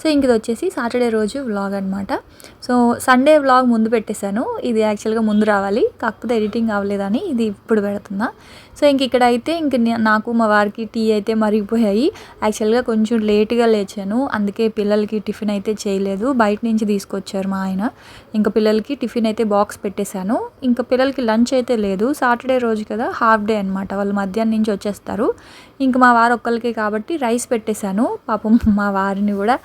So ఇంక ఇది వచ్చేసి సాటర్డే రోజు వ్లాగ్ అనమాట సో సండే వ్లాగ్ ముందు పెట్టేశాను. ఇది యాక్చువల్గా ముందు రావాలి. కాకపోతే ఎడిటింగ్ అవ్వలేదని ఇది ఇప్పుడు పెడుతున్నా. సో ఇంక ఇక్కడ అయితే ఇంక నాకు మా వారికి టీ అయితే మరిగిపోయాయి. యాక్చువల్గా కొంచెం లేట్గా లేచాను. అందుకే పిల్లలకి టిఫిన్ అయితే చేయలేదు. బయట నుంచి తీసుకొచ్చారు మా ఆయన. ఇంకా పిల్లలకి టిఫిన్ అయితే బాక్స్ పెట్టేశాను. ఇంకా పిల్లలకి లంచ్ అయితే లేదు. సాటర్డే రోజు కదా హాఫ్ డే అనమాట వాళ్ళు మధ్యాహ్నం నుంచి వచ్చేస్తారు. ఇంక మా వారు ఒక్కరికి కాబట్టి రైస్ పెట్టేశాను. పాపం మా వారిని కూడా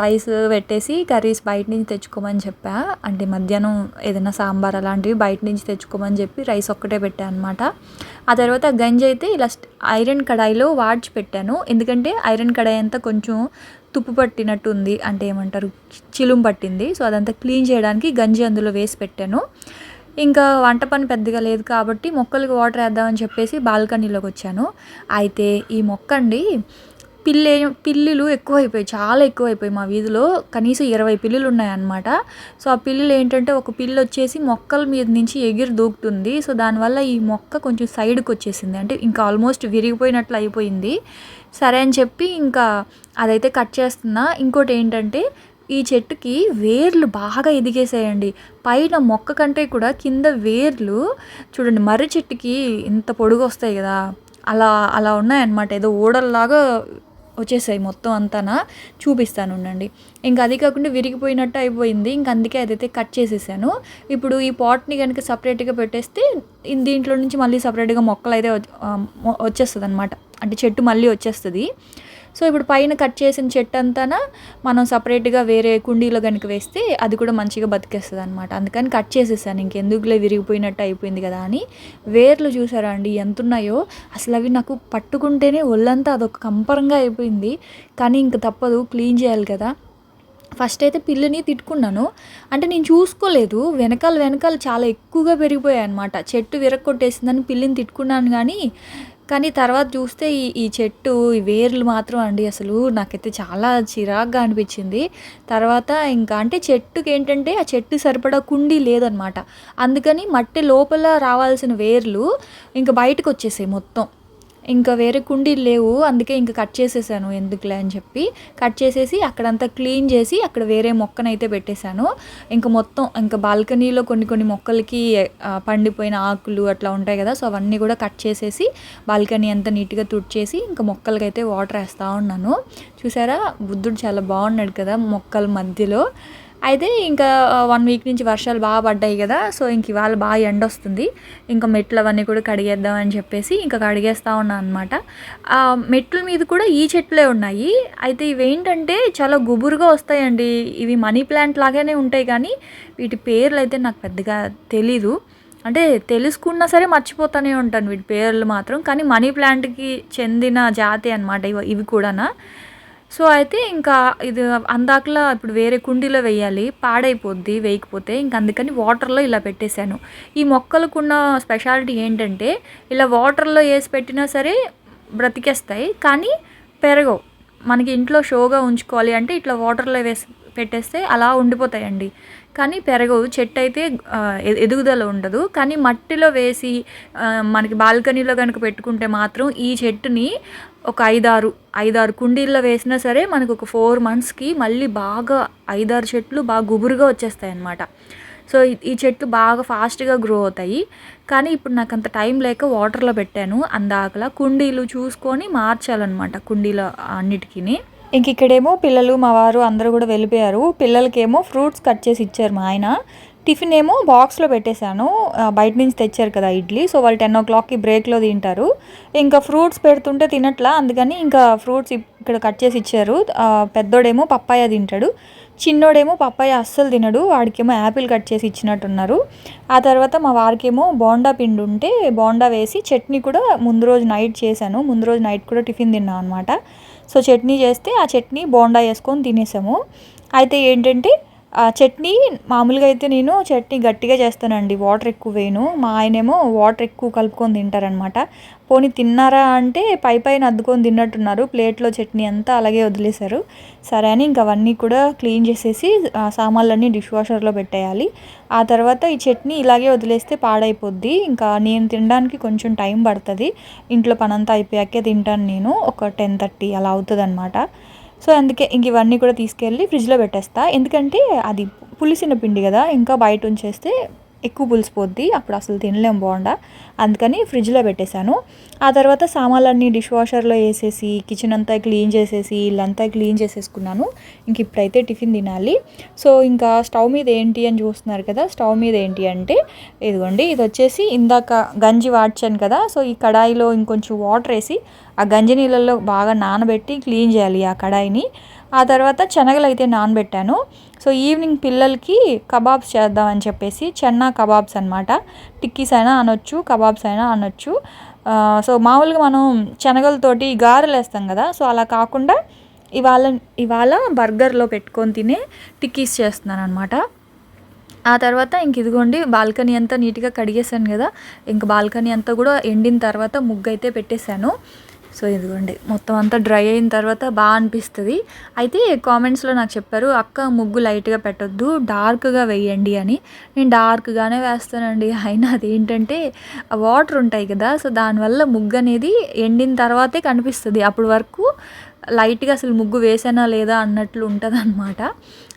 రైస్ పెట్టేసి కర్రీస్ బయట నుంచి తెచ్చుకోమని చెప్పా. అంటే మధ్యాహ్నం ఏదైనా సాంబార్ అలాంటివి బయట నుంచి తెచ్చుకోమని చెప్పి రైస్ ఒక్కటే పెట్టాను అనమాట ఆ తర్వాత గంజి అయితే ఇలా ఐరన్ కడాయిలో వాడ్చి పెట్టాను. ఎందుకంటే ఐరన్ కడాయి అంతా కొంచెం తుప్పు పట్టినట్టు ఉంది. అంటే ఏమంటారు? చిలుం పట్టింది. సో అదంతా క్లీన్ చేయడానికి గంజి అందులో వేసి పెట్టాను. ఇంకా వంట పని పెద్దగా లేదు కాబట్టి మొక్కలకి వాటర్ వేద్దామని చెప్పేసి బాల్కనీలోకి వచ్చాను. అయితే ఈ మొక్క అండి పిల్లి పిల్లులు ఎక్కువైపోయాయి చాలా ఎక్కువైపోయాయి మా వీధిలో. కనీసం ఇరవై పిల్లులు ఉన్నాయన్నమాట. సో ఆ పిల్లులు ఏంటంటే ఒక పిల్లి వచ్చేసి మొక్కల మీద నుంచి ఎగిరి దూకుతుంది. సో దానివల్ల ఈ మొక్క కొంచెం సైడ్కి వచ్చేసింది. అంటే ఇంకా ఆల్మోస్ట్ విరిగిపోయినట్లు అయిపోయింది. సరే అని చెప్పి ఇంకా అదైతే కట్ చేస్తున్నా. ఇంకోటి ఏంటంటే ఈ చెట్టుకి వేర్లు బాగా ఎదిగేసాయండి పైన మొక్క కంటే కూడా కింద వేర్లు చూడండి మర్రి చెట్టుకి ఇంత పొడుగు వస్తాయి కదా. అలా అలా ఉన్నాయన్నమాట. ఏదో ఓడల్లాగా వచ్చేసాయి మొత్తం అంతానా? చూపిస్తాను ఉండండి. ఇంకా అది కాకుండా విరిగిపోయినట్టు అయిపోయింది. ఇంక అందుకే అదైతే కట్ చేసేసాను. ఇప్పుడు ఈ పాట్ని కనుక సపరేట్గా పెట్టేస్తే దీంట్లో నుంచి మళ్ళీ సపరేట్గా మొక్కలు అయితే వచ్చేస్తుంది అనమాట అంటే చెట్టు మళ్ళీ వచ్చేస్తుంది. సో ఇప్పుడు పైన కట్ చేసిన చెట్టు అంతా మనం సపరేట్గా వేరే కుండీలో కనుక వేస్తే అది కూడా మంచిగా బతికేస్తుంది అనమాట అందుకని కట్ చేసేసాను. ఇంకెందుకులే విరిగిపోయినట్టు అయిపోయింది కదా అని. వేర్లు చూసారా అండి? ఎంత ఉన్నాయో అసలు అవి నాకు పట్టుకుంటేనే ఒళ్ళంతా అదొక కంపరంగా అయిపోయింది. కానీ ఇంక తప్పదు క్లీన్ చేయాలి కదా. ఫస్ట్ అయితే పిల్లిని తిట్టుకున్నాను. అంటే నేను చూసుకోలేదు. వెనకాల వెనకాల చాలా ఎక్కువగా పెరిగిపోయాయి అనమాట చెట్టు విరక్కొట్టేసిందని పిల్లిని తిట్టుకున్నాను కానీ కానీ తర్వాత చూస్తే ఈ ఈ చెట్టు ఈ వేర్లు మాత్రం అండి అసలు నాకైతే చాలా చిరాగ్గా అనిపించింది. తర్వాత ఇంకా అంటే చెట్టుకి ఏంటంటే ఆ చెట్టు సరిపడా కుండీ లేదనమాట. అందుకని మట్టి లోపల రావాల్సిన వేర్లు ఇంకా బయటకు వచ్చేసాయి మొత్తం. ఇంకా వేరే కుండీలు లేవు అందుకే ఇంకా కట్ చేసేసాను ఎందుకులే అని చెప్పి. కట్ చేసేసి అక్కడంతా క్లీన్ చేసి అక్కడ వేరే మొక్కనైతే పెట్టేశాను. ఇంకా మొత్తం ఇంకా బాల్కనీలో కొన్ని కొన్ని మొక్కలకి పండిపోయిన ఆకులు అట్లా ఉంటాయి కదా సో అవన్నీ కూడా కట్ చేసేసి బాల్కనీ అంతా నీట్గా తుడిచేసి ఇంకా మొక్కలకైతే వాటర్ వేస్తూ ఉన్నాను. చూసారా? బుద్ధుడు చాలా బాగున్నాడు కదా మొక్కల మధ్యలో. అయితే ఇంకా వన్ వీక్ నుంచి వర్షాలు బాగా పడ్డాయి కదా సో ఇంక ఇవాళ బాగా ఎండ వస్తుంది. ఇంకా మెట్లు అవన్నీ కూడా కడిగేద్దాం అని చెప్పేసి ఇంకా కడిగేస్తా ఉన్నాను అనమాట మెట్ల మీద కూడా ఈ చెట్లే ఉన్నాయి. అయితే ఇవి ఏంటంటే చాలా గుబురుగా వస్తాయండి. ఇవి మనీ ప్లాంట్ లాగానే ఉంటాయి కానీ వీటి పేర్లు అయితే నాకు పెద్దగా తెలీదు. అంటే తెలుసుకున్నా సరే మర్చిపోతానే ఉంటాను వీటి పేర్లు మాత్రం. కానీ మనీ ప్లాంట్కి చెందిన జాతి అనమాట ఇవి ఇవి కూడానా. సో అయితే ఇంకా ఇది అందాకలా ఇప్పుడు వేరే కుండీలో వేయాలి పాడైపోద్ది వేయకపోతే. ఇంక అందుకని వాటర్లో ఇలా పెట్టేశాను. ఈ మొక్కలకున్న స్పెషాలిటీ ఏంటంటే ఇలా వాటర్లో వేసి పెట్టినా సరే బ్రతికేస్తాయి కానీ పెరగవు. మనకి ఇంట్లో షోగా ఉంచుకోవాలి అంటే ఇట్లా వాటర్లో వేసి పెట్టేస్తే అలా ఉండిపోతాయండి. కానీ పెరగవు. చెట్టు అయితే ఎదుగుదల ఉండదు. కానీ మట్టిలో వేసి మనకి బాల్కనీలో కనుక పెట్టుకుంటే మాత్రం ఈ చెట్టుని ఒక ఐదారు ఐదారు కుండీల్లో వేసినా సరే మనకు ఒక ఫోర్ మంత్స్కి మళ్ళీ బాగా ఐదారు చెట్లు బాగా గుబురుగా వచ్చేస్తాయి అన్నమాట సో ఈ- చెట్లు బాగా ఫాస్ట్గా గ్రో అవుతాయి. కానీ ఇప్పుడు నాకు అంత టైం లేక వాటర్లో పెట్టాను. అందాకలా కుండీలు చూసుకొని మార్చాలన్నమాట కుండీలో అన్నిటికీ ఇంక ఇక్కడేమో పిల్లలు మా వారు అందరూ కూడా వెళ్ళిపోయారు. పిల్లలకేమో ఫ్రూట్స్ కట్ చేసి ఇచ్చారు మా ఆయన. టిఫిన్ ఏమో బాక్స్లో పెట్టేశాను. బయట నుంచి తెచ్చారు కదా ఇడ్లీ. సో వాళ్ళు టెన్ ఓ క్లాక్కి బ్రేక్లో తింటారు. ఇంకా ఫ్రూట్స్ పెడుతుంటే తినట్లా. అందుకని ఇంకా ఫ్రూట్స్ ఇక్కడ కట్ చేసి ఇచ్చారు. పెద్దోడేమో పప్పాయ తింటాడు. చిన్నోడేమో పప్పాయ అస్సలు తినడు. వాడికేమో యాపిల్ కట్ చేసి ఇచ్చినట్టున్నారు. ఆ తర్వాత మా వారికేమో బోండా పిండి ఉంటే బోండా వేసి చట్నీ కూడా ముందు రోజు నైట్ చేశాను. ముందు రోజు నైట్ కూడా టిఫిన్ తిన్నాం అనమాట సో చట్నీ చేస్తే ఆ చట్నీ బోండా వేసుకొని తినేసాము. అయితే ఏంటంటే ఆ చట్నీ మామూలుగా అయితే నేను చట్నీ గట్టిగా చేస్తానండి. వాటర్ ఎక్కువ వేయను. మా ఆయనేమో వాటర్ ఎక్కువ కలుపుకొని తింటారనమాట. పోనీ తిన్నారా అంటే పై పైన అద్దుకొని తిన్నట్టున్నారు. ప్లేట్లో చట్నీ అంతా అలాగే వదిలేశారు. సరే అని ఇంక అవన్నీ కూడా క్లీన్ చేసేసి సామాన్లన్నీ డిష్ వాషర్లో పెట్టేయాలి. ఆ తర్వాత ఈ చట్నీ ఇలాగే వదిలేస్తే పాడైపోద్ది. ఇంకా నేను తినడానికి కొంచెం టైం పడుతుంది. ఇంట్లో పనంతా అయిపోయాకే తింటాను నేను. ఒక టెన్ థర్టీ అలా అవుతుంది అనమాట సో అందుకే ఇంక ఇవన్నీ కూడా తీసుకెళ్ళి ఫ్రిడ్జ్లో పెట్టేస్తా. ఎందుకంటే అది పులిసిన పిండి కదా ఇంకా బయట ఉంచేస్తే ఎక్కువ పులిసిపోద్ది అప్పుడు అసలు తినలేం బాగుండా అందుకని ఫ్రిడ్జ్లో పెట్టేశాను. ఆ తర్వాత సామాన్లన్నీ డిష్ వాషర్లో వేసేసి కిచెన్ అంతా క్లీన్ చేసేసి ఇల్లంతా క్లీన్ చేసేసుకున్నాను. ఇంక ఇప్పుడైతే టిఫిన్ తినాలి. సో ఇంకా స్టవ్ మీద ఏంటి అని చూస్తున్నారు కదా స్టవ్ మీద ఏంటి అంటే ఇదిగోండి ఇది వచ్చేసి ఇందాక గంజి వాడ్చాను కదా సో ఈ కడాయిలో ఇంకొంచెం వాటర్ వేసి ఆ గంజి నీళ్ళల్లో బాగా నానబెట్టి క్లీన్ చేయాలి ఆ కడాయిని. ఆ తర్వాత శనగలు అయితే నానబెట్టాను. సో ఈవినింగ్ పిల్లలకి కబాబ్స్ చేద్దామని చెప్పేసి చెన్నా కబాబ్స్ అనమాట టిక్కీస్ అయినా అనొచ్చు కబాబ్స్ అయినా అనొచ్చు. సో మామూలుగా మనం శనగలతోటి గారెలు వేస్తాం కదా సో అలా కాకుండా ఇవాళ ఇవాళ బర్గర్లో పెట్టుకొని తినే టిక్కీస్ చేస్తున్నాను అనమాట ఆ తర్వాత ఇంక ఇదిగోండి బాల్కనీ అంతా నీట్గా కడిగేసాను కదా ఇంక బాల్కనీ అంతా కూడా ఎండిన తర్వాత ముగ్గు అయితే పెట్టేశాను. సో ఇదిగోండి మొత్తం అంతా డ్రై అయిన తర్వాత బాగా అనిపిస్తుంది. అయితే కామెంట్స్లో నాకు చెప్పారు అక్క ముగ్గు లైట్గా పెట్టొద్దు డార్క్గా వేయండి అని. నేను డార్క్గానే వేస్తానండి. అయినా అదేంటంటే వాటర్ ఉంటాయి కదా సో దానివల్ల ముగ్గు అనేది ఎండిన తర్వాతే కనిపిస్తుంది. అప్పటి వరకు లైట్గా అసలు ముగ్గు వేసానా లేదా అన్నట్లు ఉంటుంది అనమాట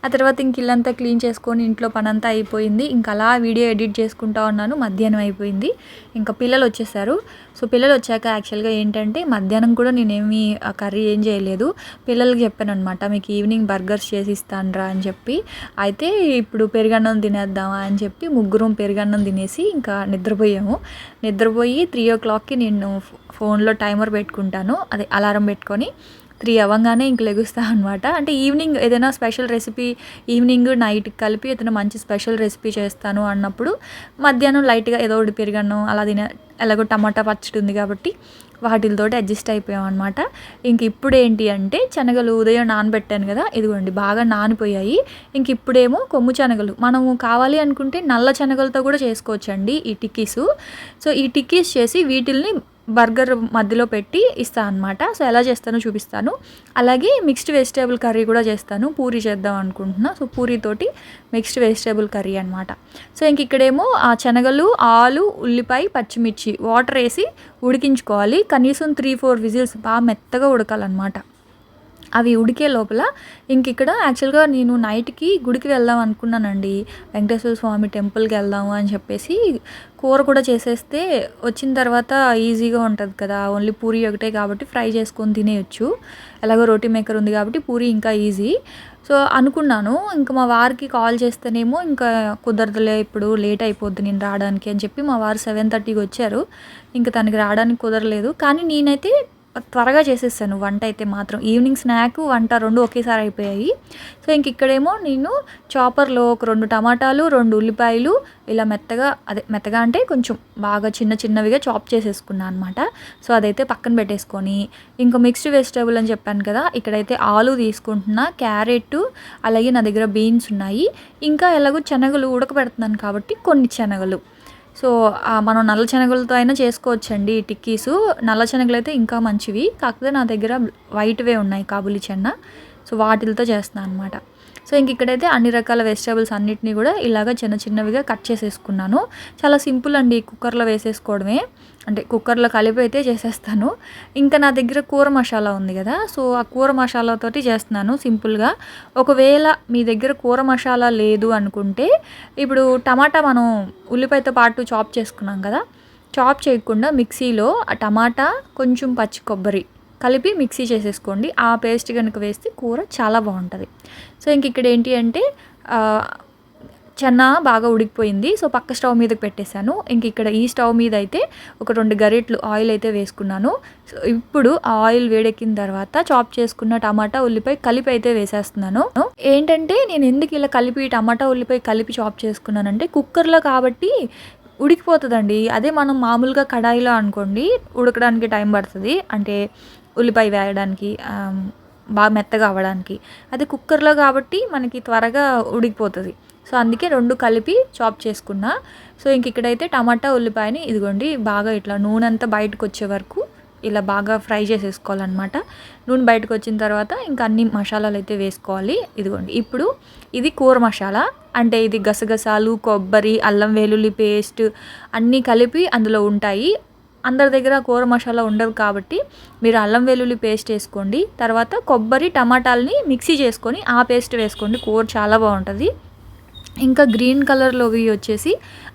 ఆ తర్వాత ఇంక ఇల్లంతా క్లీన్ చేసుకొని ఇంట్లో పనంతా అయిపోయింది. ఇంకా అలా వీడియో ఎడిట్ చేసుకుంటా ఉన్నాను. మధ్యాహ్నం అయిపోయింది. ఇంకా పిల్లలు వచ్చేసారు. సో పిల్లలు వచ్చాక యాక్చువల్గా ఏంటంటే మధ్యాహ్నం కూడా నేనేమి ఆ కర్రీ ఏం చేయలేదు. పిల్లలకి చెప్పాను అనమాట మీకు ఈవినింగ్ బర్గర్స్ చేసి ఇస్తానురా అని చెప్పి. అయితే ఇప్పుడు పెరుగన్నం తినేద్దామా అని చెప్పి ముగ్గురం పెరుగన్నం తినేసి ఇంకా నిద్రపోయాము. నిద్రపోయి త్రీ ఓ క్లాక్కి నేను ఫోన్లో టైమర్ పెట్టుకుంటాను. అదే అలారం పెట్టుకొని త్రీ అవ్వగానే ఇంక లెగుస్తా అనమాట అంటే ఈవినింగ్ ఏదైనా స్పెషల్ రెసిపీ ఈవినింగ్ నైట్ కలిపి ఏదైనా మంచి స్పెషల్ రెసిపీ చేస్తాను అన్నప్పుడు మధ్యాహ్నం లైట్గా ఏదో ఒకటి పెరిగాను అలా తిన ఎలాగో టమాటా పచ్చడి ఉంది కాబట్టి వాటితోటి అడ్జస్ట్ అయిపోయాం అనమాట ఇంక ఇప్పుడు ఏంటి అంటే శనగలు ఉదయం నానబెట్టాను కదా ఇదిగోండి బాగా నానిపోయాయి. ఇంక ఇప్పుడేమో కొమ్ము శనగలు. మనము కావాలి అనుకుంటే నల్ల శనగలతో కూడా చేసుకోవచ్చండి ఈ టిక్కీసు. సో ఈ టిక్కీస్ చేసి వీటిల్ని బర్గర్ మధ్యలో పెట్టి ఇస్తాను అనమాట సో ఎలా చేస్తానో చూపిస్తాను. అలాగే మిక్స్డ్ వెజిటేబుల్ కర్రీ కూడా చేస్తాను. పూరి చేద్దాం అనుకుంటున్నా. సో పూరితోటి మిక్స్డ్ వెజిటేబుల్ కర్రీ అనమాట సో ఇంక ఇక్కడేమో ఆ శనగలు ఆలు ఉల్లిపాయ పచ్చిమిర్చి వాటర్ వేసి ఉడికించుకోవాలి. కనీసం త్రీ ఫోర్ విజిల్స్ బాగా మెత్తగా ఉడకాలన్నమాట. అవి ఉడికే లోపల ఇంక ఇక్కడ యాక్చువల్గా నేను నైట్కి గుడికి వెళ్దాం అనుకున్నానండి. వెంకటేశ్వర స్వామి టెంపుల్కి వెళ్దాము అని చెప్పేసి కూర కూడా చేసేస్తే వచ్చిన తర్వాత ఈజీగా ఉంటుంది కదా. ఓన్లీ పూరి ఒకటే కాబట్టి ఫ్రై చేసుకొని తినేయచ్చు. ఎలాగో రోటీ మేకర్ ఉంది కాబట్టి పూరి ఇంకా ఈజీ సో అనుకున్నాను. ఇంకా మా వారికి కాల్ చేస్తేనేమో ఇంకా కుదరదులే ఇప్పుడు లేట్ అయిపోద్ది నేను రావడానికి అని చెప్పి మా వారు సెవెన్ థర్టీకి వచ్చారు. ఇంకా తనకి రావడానికి కుదరలేదు. కానీ నేనైతే త్వరగా చేసేసాను వంట అయితే మాత్రం ఈవినింగ్ స్నాక్ వంట రెండు ఒకేసారి అయిపోయాయి. సో ఇంక ఇక్కడేమో నేను చాపర్లో ఒక రెండు టమాటాలు రెండు ఉల్లిపాయలు ఇలా మెత్తగా అదే మెత్తగా అంటే కొంచెం బాగా చిన్న చిన్నవిగా చాప్ చేసేసుకున్నాను అనమాట సో అదైతే పక్కన పెట్టేసుకొని ఇంకా మిక్స్డ్ వెజిటేబుల్ అని చెప్పాను కదా ఇక్కడైతే ఆలు తీసుకుంటున్నా క్యారెట్ అలాగే నా దగ్గర బీన్స్ ఉన్నాయి. ఇంకా ఎలాగో శనగలు ఉడకబెడుతున్నాను కాబట్టి కొన్ని శనగలు. సో మనం నల్ల శనగలతో అయినా చేసుకోవచ్చండి ఈ టిక్కీసు. నల్ల శనగలు అయితే ఇంకా మంచివి. కాకపోతే నా దగ్గర వైట్వే ఉన్నాయి కాబులి చెన్న. సో వాటిలతో చేస్తాను అనమాట సో ఇంక ఇక్కడైతే అన్ని రకాల వెజిటేబుల్స్ అన్నిటినీ కూడా ఇలాగ చిన్న చిన్నవిగా కట్ చేసేసుకున్నాను. చాలా సింపుల్ అండి కుక్కర్లో వేసేసుకోవడమే. అంటే కుక్కర్లో కలిపి అయితే చేసేస్తాను. ఇంకా నా దగ్గర కూర మసాలా ఉంది కదా సో ఆ కూర మసాలాతోటి చేస్తున్నాను సింపుల్గా. ఒకవేళ మీ దగ్గర కూర మసాలా లేదు అనుకుంటే ఇప్పుడు టమాటా మనం ఉల్లిపాయతో పాటు చాప్ చేసుకున్నాం కదా చాప్ చేయకుండా మిక్సీలో ఆ టమాటా కొంచెం పచ్చి కొబ్బరి కలిపి మిక్సీ చేసేసుకోండి. ఆ పేస్ట్ కనుక వేస్తే కూర చాలా బాగుంటుంది. సో ఇంక ఇక్కడ ఏంటి అంటే చెన్న బాగా ఉడికిపోయింది. సో పక్క స్టవ్ మీదకి పెట్టేశాను. ఇంక ఇక్కడ ఈ స్టవ్ మీద అయితే ఒక రెండు గరిట్లు ఆయిల్ అయితే వేసుకున్నాను. సో ఇప్పుడు ఆ ఆయిల్ వేడెక్కిన తర్వాత చాప్ చేసుకున్న టమాటా ఉల్లిపాయ కలిపి అయితే వేసేస్తున్నాను. ఏంటంటే నేను ఎందుకు ఇలా కలిపి టమాటా ఉల్లిపాయ కలిపి చాప్ చేసుకున్నానంటే కుక్కర్లో కాబట్టి ఉడికిపోతుందండి. అదే మనం మామూలుగా కడాయిలో అనుకోండి ఉడకడానికి టైం పడుతుంది. అంటే ఉల్లిపాయ వేయడానికి బాగా మెత్తగా అవ్వడానికి. అది కుక్కర్లో కాబట్టి మనకి త్వరగా ఉడికిపోతుంది. సో అందుకే రెండు కలిపి చాప్ చేసుకున్నా. సో ఇంక ఇక్కడైతే టమాటా ఉల్లిపాయని ఇదిగోండి బాగా ఇట్లా నూనె అంతా బయటకు వచ్చే వరకు ఇలా బాగా ఫ్రై చేసేసుకోవాలన్నమాట. నూనె బయటకు వచ్చిన తర్వాత ఇంకా అన్ని మసాలాలు అయితే వేసుకోవాలి. ఇదిగోండి ఇప్పుడు ఇది కూర మసాలా. అంటే ఇది గసగసాలు కొబ్బరి అల్లం వెల్లుల్లి పేస్ట్ అన్నీ కలిపి అందులో ఉంటాయి. అందరి దగ్గర కూర మసాలా ఉండదు కాబట్టి మీరు అల్లం వెల్లుల్లి పేస్ట్ వేసుకోండి. తర్వాత కొబ్బరి టమాటాలని మిక్సీ చేసుకొని ఆ పేస్ట్ వేసుకోండి. కూర చాలా బాగుంటుంది. ఇంకా గ్రీన్ కలర్లోవి వచ్చేసి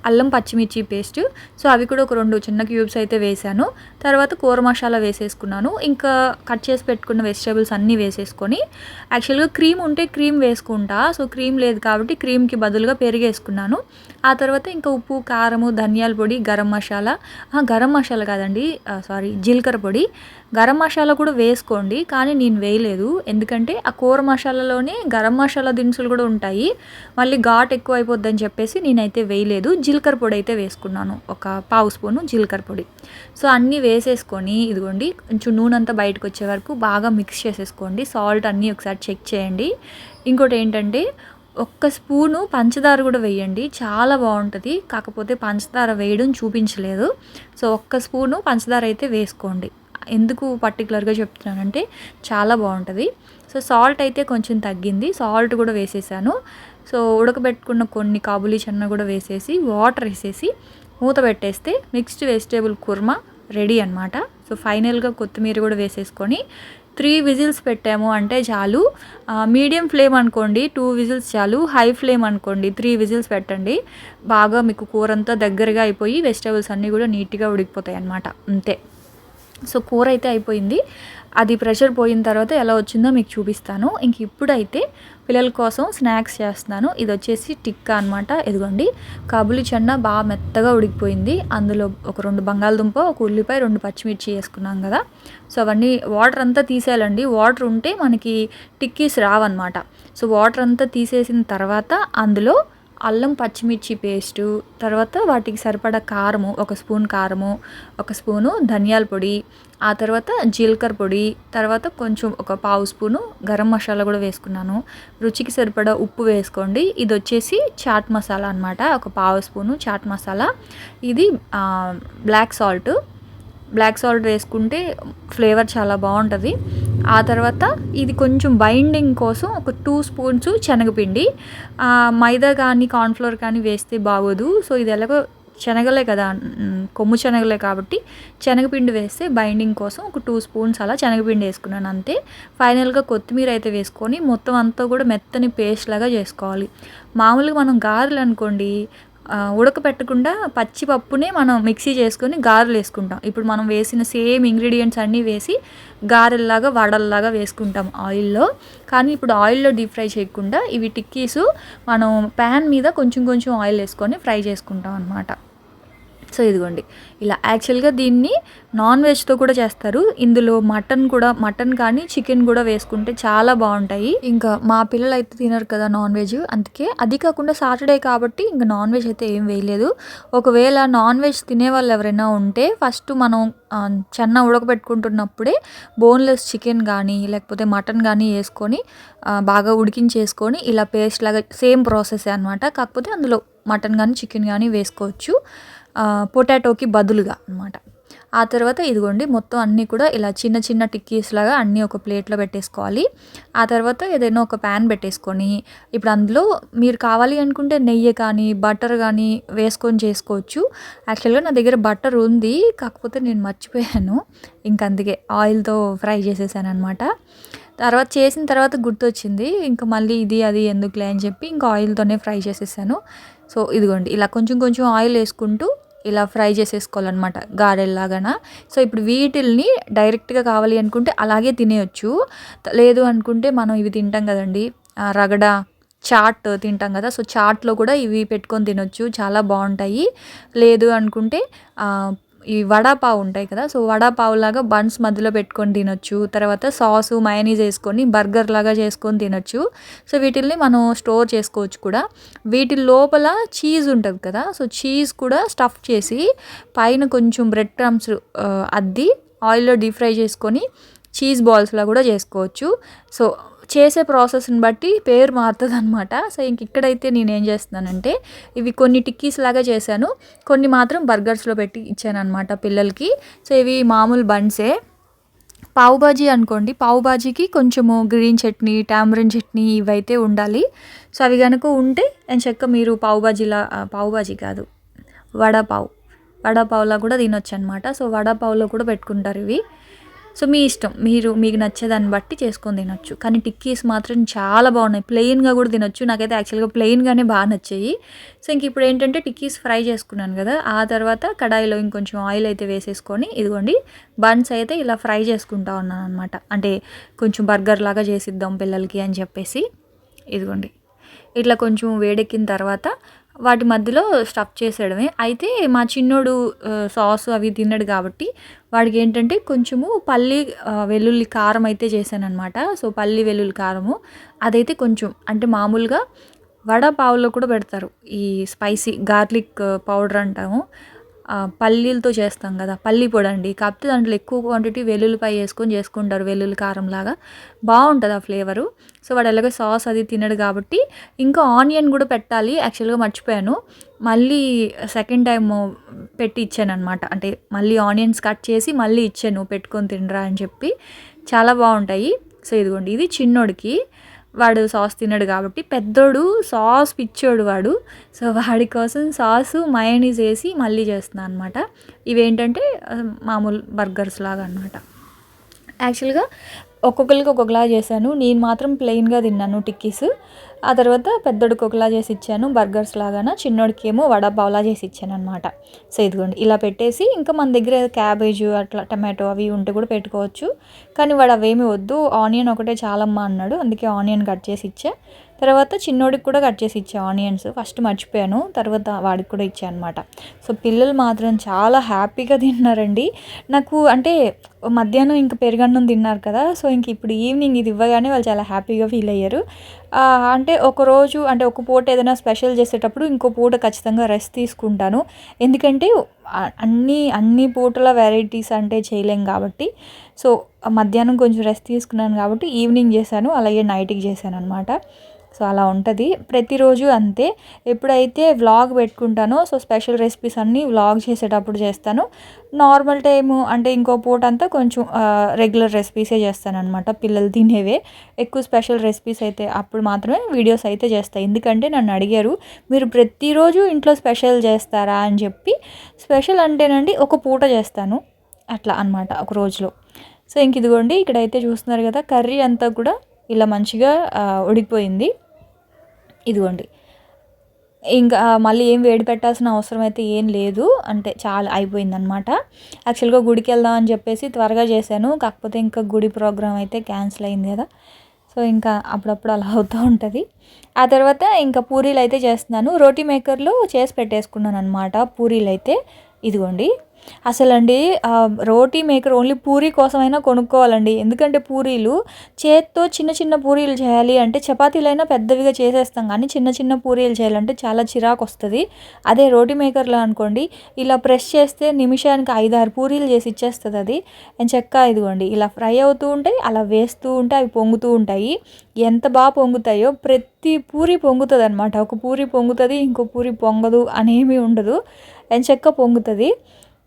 అల్లం పచ్చిమిర్చి పేస్ట్. సో అవి కూడా ఒక రెండు చిన్న క్యూబ్స్ అయితే వేసాను తర్వాత కూర మసాలా వేసేసుకున్నాను. ఇంకా కట్ చేసి పెట్టుకున్న వెజిటేబుల్స్ అన్నీ వేసేసుకొని యాక్చువల్గా క్రీమ్ ఉంటే క్రీమ్ వేసుకుంటా. సో క్రీమ్ లేదు కాబట్టి క్రీమ్కి బదులుగా పెరిగేసుకున్నాను. ఆ తర్వాత ఇంకా ఉప్పు కారము ధనియాల పొడి గరం మసాలా. గరం మసాలా కాదండి సారీ జీలకర్ర పొడి. గరం మసాలా కూడా వేసుకోండి కానీ నేను వేయలేదు. ఎందుకంటే ఆ కూర మసాలాలోనే గరం మసాలా దినుసులు కూడా ఉంటాయి. మళ్ళీ ఘాట్ ఎక్కువ అయిపోద్దని చెప్పేసి నేనైతే వేయలేదు. జీలకర్ర పొడి అయితే వేసుకున్నాను. ఒక పావు స్పూను జీలకర్ర పొడి. సో అన్నీ వేసేసుకొని ఇదిగోండి కొంచెం నూనె అంతా బయటకు వచ్చే వరకు బాగా మిక్స్ చేసేసుకోండి. సాల్ట్ అన్నీ ఒకసారి చెక్ చేయండి. ఇంకోటి ఏంటంటే ఒక్క స్పూను పంచదార కూడా వేయండి. చాలా బాగుంటుంది. కాకపోతే పంచదార వేయడం చూపించలేదు. సో ఒక్క స్పూను పంచదార అయితే వేసుకోండి. ఎందుకు పర్టికులర్గా చెప్తున్నానంటే చాలా బాగుంటుంది. సో సాల్ట్ అయితే కొంచెం తగ్గింది. సాల్ట్ కూడా వేసేసాను. సో ఉడకబెట్టుకున్న కొన్ని కాబులి చెన్న కూడా వేసేసి వాటర్ వేసేసి మూత పెట్టేస్తే మిక్స్డ్ వెజిటేబుల్ కుర్మా రెడీ అనమాట సో ఫైనల్గా కొత్తిమీర కూడా వేసేసుకొని త్రీ విజిల్స్ పెట్టాము అంటే చాలు. మీడియం ఫ్లేమ్ అనుకోండి టూ విజిల్స్ చాలు. హై ఫ్లేమ్ అనుకోండి త్రీ విజిల్స్ పెట్టండి. బాగా మీకు కూర అంతా దగ్గరగా అయిపోయి వెజిటేబుల్స్ అన్నీ కూడా నీట్గా ఉడికిపోతాయి అన్నమాట. అంతే. సో కూర అయితే అయిపోయింది. అది ప్రెషర్ పోయిన తర్వాత ఎలా వచ్చిందో మీకు చూపిస్తాను. ఇంక ఇప్పుడైతే పిల్లల కోసం స్నాక్స్ చేస్తున్నాను. ఇది వచ్చేసి టిక్కా అనమాట ఇదిగోండి. కాబులి చెన్న బాగా మెత్తగా ఉడికిపోయింది. అందులో ఒక రెండు బంగాళదుంప ఒక ఉల్లిపాయ రెండు పచ్చిమిర్చి వేసుకున్నాం కదా. సో అవన్నీ వాటర్ అంతా తీసేయాలండి. వాటర్ ఉంటే మనకి టిక్కీస్ రావన్నమాట. సో వాటర్ అంతా తీసేసిన తర్వాత అందులో అల్లం పచ్చిమిర్చి పేస్టు తర్వాత వాటికి సరిపడా కారము ఒక స్పూన్ కారము ఒక స్పూను ధనియాల పొడి ఆ తర్వాత జీలకర్ర పొడి తర్వాత కొంచెం ఒక పావు స్పూను గరం మసాలా కూడా వేసుకున్నాను. రుచికి సరిపడా ఉప్పు వేసుకోండి. ఇది వచ్చేసి చాట్ మసాలా అనమాట ఒక పావు స్పూను చాట్ మసాలా. ఇది బ్లాక్ సాల్ట్. బ్లాక్ సాల్ట్ వేసుకుంటే ఫ్లేవర్ చాలా బాగుంటుంది. ఆ తర్వాత ఇది కొంచెం బైండింగ్ కోసం ఒక టూ స్పూన్స్ శనగపిండి. మైదా కానీ కార్న్ఫ్లోర్ కానీ వేస్తే బాగోదు. సో ఇది ఎలాగో శనగలే కదా కొమ్ము శనగలే కాబట్టి శనగపిండి వేస్తే బైండింగ్ కోసం ఒక టూ స్పూన్స్ అలా శనగపిండి వేసుకున్నాను అంతే. ఫైనల్గా కొత్తిమీర అయితే వేసుకొని మొత్తం అంతా కూడా మెత్తని పేస్ట్ లాగా చేసుకోవాలి. మామూలుగా మనం గారెలు అనుకోండి ఉడకపెట్టకుండా పచ్చిపప్పునే మనం మిక్సీ చేసుకొని గారెలు వేసుకుంటాం. ఇప్పుడు మనం వేసిన సేమ్ ఇంగ్రీడియంట్స్ అన్నీ వేసి గారెల్లాగా వడల్లాగా వేసుకుంటాం ఆయిల్లో. కానీ ఇప్పుడు ఆయిల్లో డీప్ ఫ్రై చేయకుండా ఇవి టిక్కీస్ మనం ప్యాన్ మీద కొంచెం కొంచెం ఆయిల్ వేసుకొని ఫ్రై చేసుకుంటాం అనమాట సో ఇదిగోండి. ఇలా యాక్చువల్గా దీన్ని నాన్ వెజ్తో కూడా చేస్తారు. ఇందులో మటన్ కూడా మటన్ కానీ చికెన్ కూడా వేసుకుంటే చాలా బాగుంటాయి. ఇంకా మా పిల్లలు అయితే తినరు కదా నాన్ వెజ్ అందుకే అది కాకుండా సాటర్డే కాబట్టి ఇంకా నాన్ వెజ్ అయితే ఏం వేయలేదు. ఒకవేళ నాన్ వెజ్ తినే వాళ్ళు ఎవరైనా ఉంటే ఫస్ట్ మనం చెన్న ఉడకబెట్టుకుంటున్నప్పుడే బోన్లెస్ చికెన్ కానీ లేకపోతే మటన్ కానీ వేసుకొని బాగా ఉడికించేసుకొని ఇలా పేస్ట్ లాగా సేమ్ ప్రాసెస్ అనమాట కాకపోతే అందులో మటన్ కానీ చికెన్ కానీ వేసుకోవచ్చు. పొటాటోకి బదులుగా అనమాట ఆ తర్వాత ఇదిగోండి మొత్తం అన్నీ కూడా ఇలా చిన్న చిన్న టిక్కీస్ లాగా అన్నీ ఒక ప్లేట్లో పెట్టేసుకోవాలి. ఆ తర్వాత ఏదైనా ఒక ప్యాన్ పెట్టేసుకొని ఇప్పుడు అందులో మీరు కావాలి అనుకుంటే నెయ్యి కానీ బటర్ కానీ వేసుకొని చేసుకోవచ్చు. యాక్చువల్గా నా దగ్గర బటర్ ఉంది కాకపోతే నేను మర్చిపోయాను. ఇంక అందుకే ఆయిల్తో ఫ్రై చేసేసాను అనమాట తర్వాత చేసిన తర్వాత గుర్తొచ్చింది ఇంకా మళ్ళీ ఇది అది ఎందుకులే అని చెప్పి ఇంకా ఆయిల్తోనే ఫ్రై చేసేసాను. సో ఇదిగోండి ఇలా కొంచెం కొంచెం ఆయిల్ వేసుకుంటూ ఇలా ఫ్రై చేసేసుకోవాలన్నమాట గారెల్లాగాన. సో ఇప్పుడు వీటిల్ని డైరెక్ట్గా కావాలి అనుకుంటే అలాగే తినేయచ్చు. లేదు అనుకుంటే మనం ఇవి తింటాం కదండి. రగడ చాట్ తింటాం కదా సో చాట్లో కూడా ఇవి పెట్టుకొని తినొచ్చు. చాలా బాగుంటాయి. లేదు అనుకుంటే ఈ వడాపావు ఉంటాయి కదా సో వడాపావు లాగా బన్స్ మధ్యలో పెట్టుకొని తినొచ్చు. తర్వాత సాసు మయనీస్ వేసుకొని బర్గర్ లాగా చేసుకొని తినొచ్చు. సో వీటిల్ని మనం స్టోర్ చేసుకోవచ్చు కూడా. వీటి లోపల చీజ్ ఉంటుంది కదా సో చీజ్ కూడా స్టఫ్ చేసి పైన కొంచెం బ్రెడ్ క్రమ్స్ అద్ది ఆయిల్లో డీప్ ఫ్రై చేసుకొని చీజ్ బాల్స్లా కూడా చేసుకోవచ్చు. సో చేసే ప్రాసెస్ని బట్టి పేరు మారుతుంది అనమాట సో ఇంక ఇక్కడైతే నేను ఏం చేస్తున్నానంటే ఇవి కొన్ని టిక్కీస్ లాగా చేశాను. కొన్ని మాత్రం బర్గర్స్లో పెట్టి ఇచ్చాను అనమాట పిల్లలకి. సో ఇవి మామూలు బన్సే. పావు బాజీ అనుకోండి. పావు బాజీకి కొంచెము గ్రీన్ చట్నీ టామరిన్ చట్నీ ఇవైతే ఉండాలి. సో అవి కనుక ఉంటే అని చెక్క మీరు పావు బాజీలా పావు బాజీ కాదు. వడపావు వడపావులా కూడా తినొచ్చు అనమాట సో వడపావులో కూడా పెట్టుకుంటారు ఇవి. సో మీ ఇష్టం. మీరు మీకు నచ్చేదాన్ని బట్టి చేసుకొని తినొచ్చు. కానీ టిక్కీస్ మాత్రం చాలా బాగున్నాయి. ప్లెయిన్గా కూడా తినొచ్చు. నాకైతే యాక్చువల్గా ప్లెయిన్గానే బాగా నచ్చాయి. సో ఇంక ఇప్పుడు ఏంటంటే టిక్కీస్ ఫ్రై చేసుకున్నాను కదా. ఆ తర్వాత కడాయిలో ఇంకొంచెం ఆయిల్ అయితే వేసేసుకొని ఇదిగోండి బన్స్ అయితే ఇలా ఫ్రై చేసుకుంటా ఉన్నాను అనమాట అంటే కొంచెం బర్గర్ లాగా చేసిద్దాం పిల్లలకి అని చెప్పేసి. ఇదిగోండి. ఇట్లా కొంచెం వేడెక్కిన తర్వాత వాటి మధ్యలో స్టఫ్ చేసేయడమే. అయితే మా చిన్నోడు సాస్ అవి తిన్నాడు కాబట్టి వాడికి ఏంటంటే కొంచెము పల్లి వెల్లుల్లి కారం అయితే చేశాను అనమాట సో పల్లి వెల్లుల్లి కారము అదైతే కొంచెం అంటే మామూలుగా వడ పావులో కూడా పెడతారు. ఈ స్పైసీ గార్లిక్ పౌడర్ అంటాము. పల్లీలతో చేస్తాం కదా పల్లి పొడి అండి కాకపోతే దాంట్లో ఎక్కువ క్వాంటిటీ వెల్లుల్లిపాయ వేసుకొని చేసుకుంటారు వెల్లుల్లి కారం లాగా. బాగుంటుంది ఆ ఫ్లేవరు సో వాడు ఎలాగో సాస్ అది తినడు కాబట్టి ఇంకా ఆనియన్ కూడా పెట్టాలి. యాక్చువల్గా మర్చిపోయాను. మళ్ళీ సెకండ్ టైం పెట్టి ఇచ్చాను అనమాట అంటే మళ్ళీ ఆనియన్స్ కట్ చేసి మళ్ళీ ఇచ్చాను. పెట్టుకొని తినరా అని చెప్పి. చాలా బాగుంటాయి. సో ఇదిగోండి. ఇది చిన్నోడికి. వాడు సాస్ తినడు కాబట్టి పెద్దోడు సాస్ పిచ్చోడు వాడు. సో వాడి కోసం సాసు మయనీస్ వేసి మళ్ళీ చేస్తున్నాను అనమాట ఇవేంటంటే మామూలు బర్గర్స్ లాగా అనమాట యాక్చువల్గా ఒక్కొక్కరికి ఒక్కొక్కలా చేశాను. నేను మాత్రం ప్లెయిన్గా తిన్నాను టిక్కీస్. ఆ తర్వాత పెద్దోడికి ఒకలా చేసి ఇచ్చాను బర్గర్స్ లాగాన. చిన్నోడికి ఏమో వడపావులా చేసి ఇచ్చాను అనమాట సో ఇదిగోండి ఇలా పెట్టేసి ఇంకా మన దగ్గర క్యాబేజ్ అట్లా టమాటో అవి ఉంటే కూడా పెట్టుకోవచ్చు. కానీ వాడు అవేమి వద్దు. ఆనియన్ ఒకటే చాలమ్మా అన్నాడు. అందుకే ఆనియన్ కట్ చేసి ఇచ్చా. తర్వాత చిన్నోడికి కూడా కట్ చేసి ఇచ్చా ఆనియన్స్. ఫస్ట్ మర్చిపోయాను తర్వాత వాడికి కూడా ఇచ్చాను అనమాట సో పిల్లలు మాత్రం చాలా హ్యాపీగా తిన్నారండి. నాకు అంటే మధ్యాహ్నం ఇంక పెరుగన్నం తిన్నారు కదా సో ఇంక ఇప్పుడు ఈవినింగ్ ఇది ఇవ్వగానే వాళ్ళు చాలా హ్యాపీగా ఫీల్ అయ్యారు. అంటే ఒక రోజు అంటే ఒక పూట ఏదైనా స్పెషల్ చేసేటప్పుడు ఇంకో పూట ఖచ్చితంగా రెస్ట్ తీసుకుంటాను. ఎందుకంటే అన్ని అన్ని పూటల వెరైటీస్ అంటే చేయలేం కాబట్టి. సో మధ్యాహ్నం కొంచెం రెస్ట్ తీసుకున్నాను కాబట్టి ఈవినింగ్ చేశాను అలాగే నైట్కి చేశాను అనమాట సో అలా ఉంటుంది. ప్రతిరోజు అంతే. ఎప్పుడైతే వ్లాగ్ పెట్టుకుంటానో సో స్పెషల్ రెసిపీస్ అన్నీ వ్లాగ్ చేసేటప్పుడు చేస్తాను. నార్మల్ టైము అంటే ఇంకో పూట అంతా కొంచెం రెగ్యులర్ రెసిపీసే చేస్తాను అనమాట పిల్లలు తినేవే. ఎక్కువ స్పెషల్ రెసిపీస్ అయితే అప్పుడు మాత్రమే వీడియోస్ అయితే చేస్తాయి ఎందుకంటే నన్ను అడిగారు మీరు ప్రతిరోజు ఇంట్లో స్పెషల్ చేస్తారా? అని చెప్పి స్పెషల్ అంటేనండి ఒక పూట చేస్తాను. అట్లా అనమాట ఒక రోజులో. సో ఇంక ఇదిగోండి ఇక్కడైతే చూస్తున్నారు కదా కర్రీ అంతా కూడా ఇలా మంచిగా ఉడికిపోయింది. ఇదిగోండి. ఇంకా మళ్ళీ ఏం వేడి పెట్టాల్సిన అవసరం అయితే ఏం లేదు. అంటే చాలా అయిపోయిందనమాట యాక్చువల్గా గుడికి వెళ్దాం అని చెప్పేసి త్వరగా చేశాను. కాకపోతే ఇంకా గుడి ప్రోగ్రామ్ అయితే క్యాన్సిల్ అయింది కదా. సో ఇంకా అప్పుడప్పుడు అలా అవుతూ ఉంటుంది. ఆ తర్వాత ఇంకా పూరీలు అయితే చేస్తున్నాను. రోటీ మేకర్లో చేసి పెట్టేసుకున్నాను అనమాట పూరీలు అయితే. ఇదిగోండి. అసలండి రోటీ మేకర్ ఓన్లీ పూరీ కోసమైనా కొనుక్కోవాలండి. ఎందుకంటే పూరీలు చేత్తో చిన్న చిన్న పూరీలు చేయాలి అంటే చపాతీలైనా పెద్దవిగా చేసేస్తాం కానీ చిన్న చిన్న పూరీలు చేయాలంటే చాలా చిరాకు వస్తుంది అదే రోటీ మేకర్లో అనుకోండి ఇలా ప్రెస్ చేస్తే నిమిషానికి ఐదు ఆరు పూరీలు చేసి ఇచ్చేస్తుంది అది. చెక్క ఇదిగోండి ఇలా ఫ్రై అవుతూ ఉంటాయి అలా వేస్తూ ఉంటే అవి పొంగుతూ ఉంటాయి. ఎంత బాగా పొంగుతాయో ప్రతి పూరి పొంగుతుంది అనమాట ఒక పూరి పొంగుతుంది ఇంకో పూరి పొంగదు అనేమి ఉండదు. ఎంచెక్క పొంగుతుంది.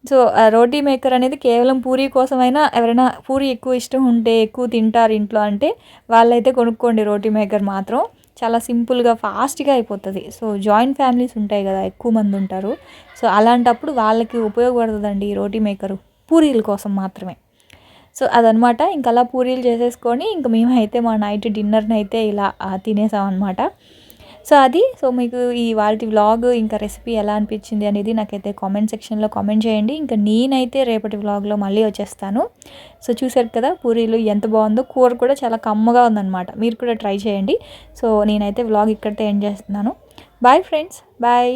సో రోటీ మేకర్ అనేది కేవలం పూరీ కోసమైనా ఎవరైనా పూరీ ఎక్కువ ఇష్టం ఉంటే ఎక్కువ తింటారు ఇంట్లో అంటే వాళ్ళైతే కొనుక్కోండి రోటీ మేకర్ మాత్రం. చాలా సింపుల్గా ఫాస్ట్గా అయిపోతుంది. సో జాయింట్ ఫ్యామిలీస్ ఉంటాయి కదా ఎక్కువ మంది ఉంటారు. సో అలాంటప్పుడు వాళ్ళకి ఉపయోగపడుతుందండి ఈ రోటీ మేకరు పూరీల కోసం మాత్రమే. సో అదనమాట. ఇంకలా పూరీలు చేసేసుకొని ఇంక మేమైతే మా నైట్ డిన్నర్ని అయితే ఇలా తినేసాం అనమాట సో అది సో మీకు ఈ వాళ్ళ వ్లాగ్ ఇంకా రెసిపీ ఎలా అనిపించింది అనేది నాకైతే కామెంట్ సెక్షన్లో కామెంట్ చేయండి. ఇంకా నేనైతే రేపటి వ్లాగ్లో మళ్ళీ వచ్చేస్తాను. సో చూసారు కదా పూరీలు ఎంత బాగుందో కూర కూడా చాలా కమ్మగా ఉందన్నమాట. మీరు కూడా ట్రై చేయండి. సో నేనైతే వ్లాగ్ ఇక్కడితో ఎండ్ చేస్తున్నాను. Bye friends bye.